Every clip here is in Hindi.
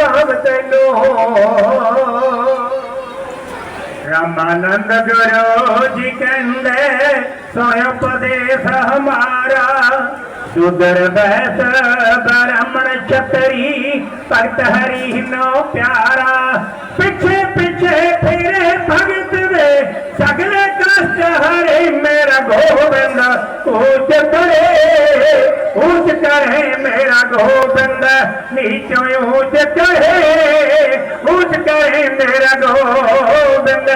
सावतलो। रामानंद गुरु जी कहते प्रदेश हमारा। सुधर बैस ब्राह्मण छतरी भक्त हरी नो प्यारा। पीछे पीछे फिरे भगत वे, सगले कष्ट हरे मेरा गोविंद। ऊंच करे ऊंच करे मेरा गोविंद ਨੀਚੋਂ ਉੱਚ ਕਰੇ ਉੱਚ ਕਰੇ ਮੇਰਾ ਗੋਬਿੰਦ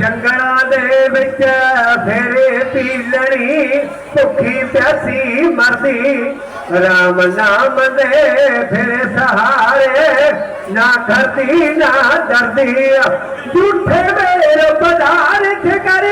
ਜੰਗਲਾਂ ਦੇ ਵਿੱਚ ਫੇਰੇ ਪੀਲਣੀ ਭੁੱਖੀ ਪਿਆਸੀ ਮਰਦੀ। ਰਾਮ ਨਾਮ ਦੇ ਫੇਰੇ ਸਹਾਰੇ ਨਾ ਕਰਦੀ, ਨਾ ਡਰਦੀ। ਝੂਠੇ ਮੇਰੇ ਪਦਾਰਥ ਕਰਤੇ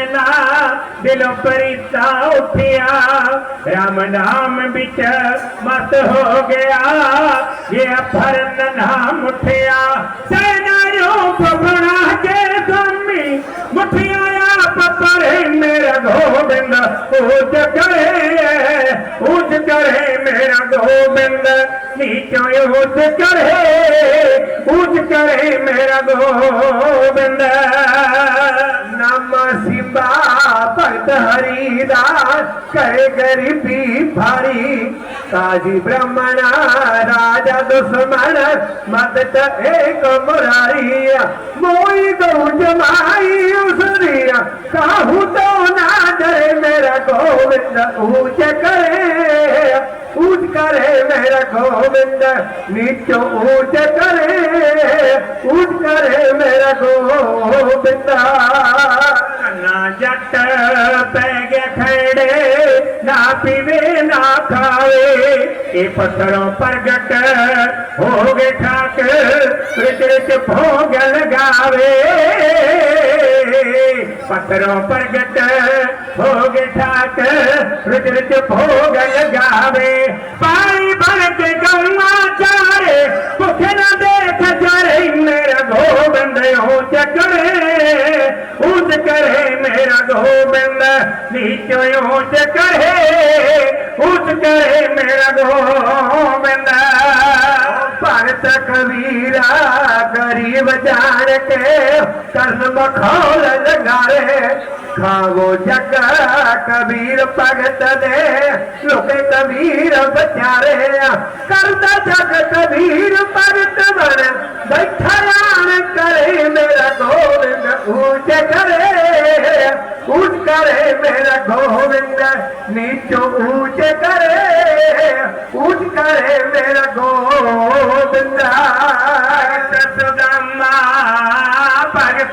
दिलों परिता उठिया। राम नाम बिच मत हो गया। ये अपहरण नाम उठिया। सेनारियों को बना के स्वामी मुठिया आप पर मेरा गोविंद। ऊंच करे ऊंच करे मेरा गोविंद। नीचो ऊंच करे ऊंच करे मेरा गोविंद। राम सिंबा भक्त हरिदास कर गरीबी भारी काजी ब्रह्मण राजा दुश्मन मत एक मुरारी, मोई गौ जमाई कहू तो ना डरे, मेरा गोविंद ऊंच करे। ऊंच करे, मेरा गोविंद नीचो ऊंच करे। ऊंच करे, मेरा गोविंद। ना जट पैग खड़े, ना पीवे, ना खावे। ये पत्थरों पर गट हो गए ठाक भोग लगावे। पत्थरों पर गट भोग ठाक रुच रुच भोग लगावे। पानी भर के गंगा चारे कुछ न देख जरे मेरा गोबंद हो चकरे। उस करे मेरा गोबंद नीचे हो चकरे उस करे मेरा गोबंद कबीरा गरीब जान के कर्म खोल लगाए। खावो जग कबीर भगत दे सुख कबीर बचारे। करता जग कबीर भगत बन बैठान करे, मेरा गोविंद ऊंच करे। ऊंच करे, मेरा गोविंद नीचो ऊंच करे। ऊंच करे, मेरा गोविंद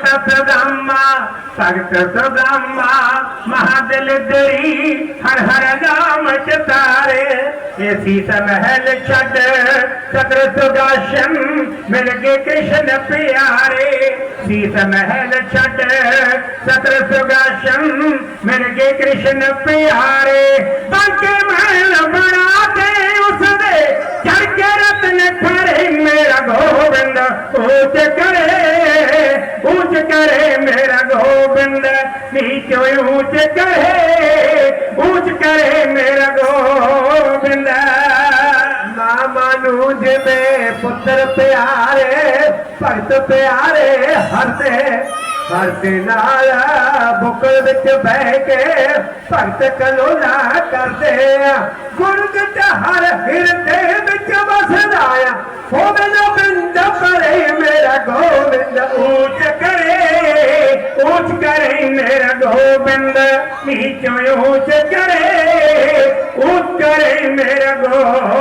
भक्त ब्रह्मा भक्त ब्रह्मा महादल दरी हर हर नाम चारे ऐसी महल छठ चक्र सुगाशन मिल गए कृष्ण प्यारे। शीत महल छठ सत्र सुगाशन मिल के कृष्ण प्यारे। बाके महल मेरा गोविंद नीच ऊंच करे ऊंच करे मेरा गोविंद ना मानूज में पुत्र प्यारे भगत प्यारे हरते ਹਰਦੇ। ਨਾਲ ਬੁਕਲ ਵਿੱਚ ਬਹਿ ਕੇ ਭਗਤ ਕਲੋਲਾ ਕਰਦੇ ਆ। ਗੁਰਗਤ ਹਰ ਹਿਰਦੇ ਵਿੱਚ ਵਸਦਾ ਆ। ਹੋਵੇ ਨਾ ਬਿੰਦ ਪਰੇ ਮੇਰਾ ਗੋਬਿੰਦ ਊਟ सोच करे मेरा गोबिंद नीचो करे उस करे मेरा गो